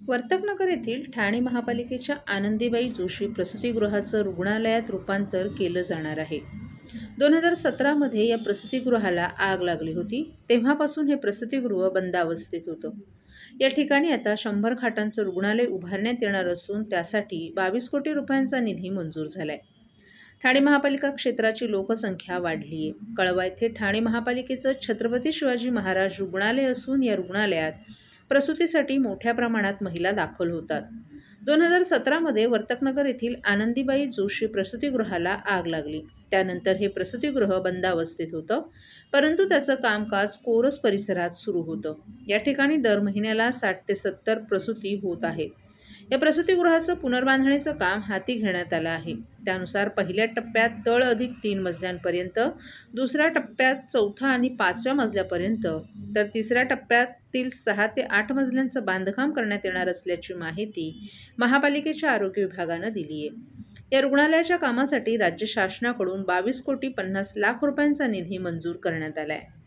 वर्तकनगर येथील ठाणे महापालिकेच्या आनंदीबाई जोशी प्रसूतीगृहाचं रुग्णालयात रूपांतर केलं जाणार आहे. दोन हजार सतरामध्ये या प्रसूतीगृहाला आग लागली होती. तेव्हापासून हे प्रसूतीगृह बंदावस्थेत होतं. या ठिकाणी आता शंभर खाटांचं रुग्णालय उभारण्यात येणार असून त्यासाठी बावीस कोटी रुपयांचा निधी मंजूर झालाय. ठाणे महापालिका क्षेत्राची लोकसंख्या वाढली आहे कळवा येथे ठाणे महापालिकेचं छत्रपती शिवाजी महाराज रुग्णालय असून या रुग्णालयात प्रसूतीसाठी मोठ्या प्रमाणात महिला दाखल होतात. दोन हजार सतरामध्ये वर्तकनगर येथील आनंदीबाई जोशी प्रसूतीगृहाला आग लागली. त्यानंतर हे प्रसूतीगृह बंदावस्थेत होतं परंतु त्याचं कामकाज कोरस परिसरात सुरू होतं. या ठिकाणी दर महिन्याला साठ ते सत्तर प्रसूती होत आहेत. या प्रसूतीगृहाचं पुनर्बांधणीचं काम हाती घेण्यात आलं आहे. त्यानुसार पहिल्या टप्प्यात तळ अधिक तीन मजल्यांपर्यंत दुसऱ्या टप्प्यात चौथा आणि पाचव्या मजल्यापर्यंत तर तिसऱ्या टप्प्यातील सहा ते आठ मजल्यांचं बांधकाम करण्यात येणार असल्याची माहिती महापालिकेच्या आरोग्य विभागानं दिली आहे. या रुग्णालयाच्या कामासाठी राज्य शासनाकडून बावीस कोटी पन्नास लाख रुपयांचा निधी मंजूर करण्यात आला आहे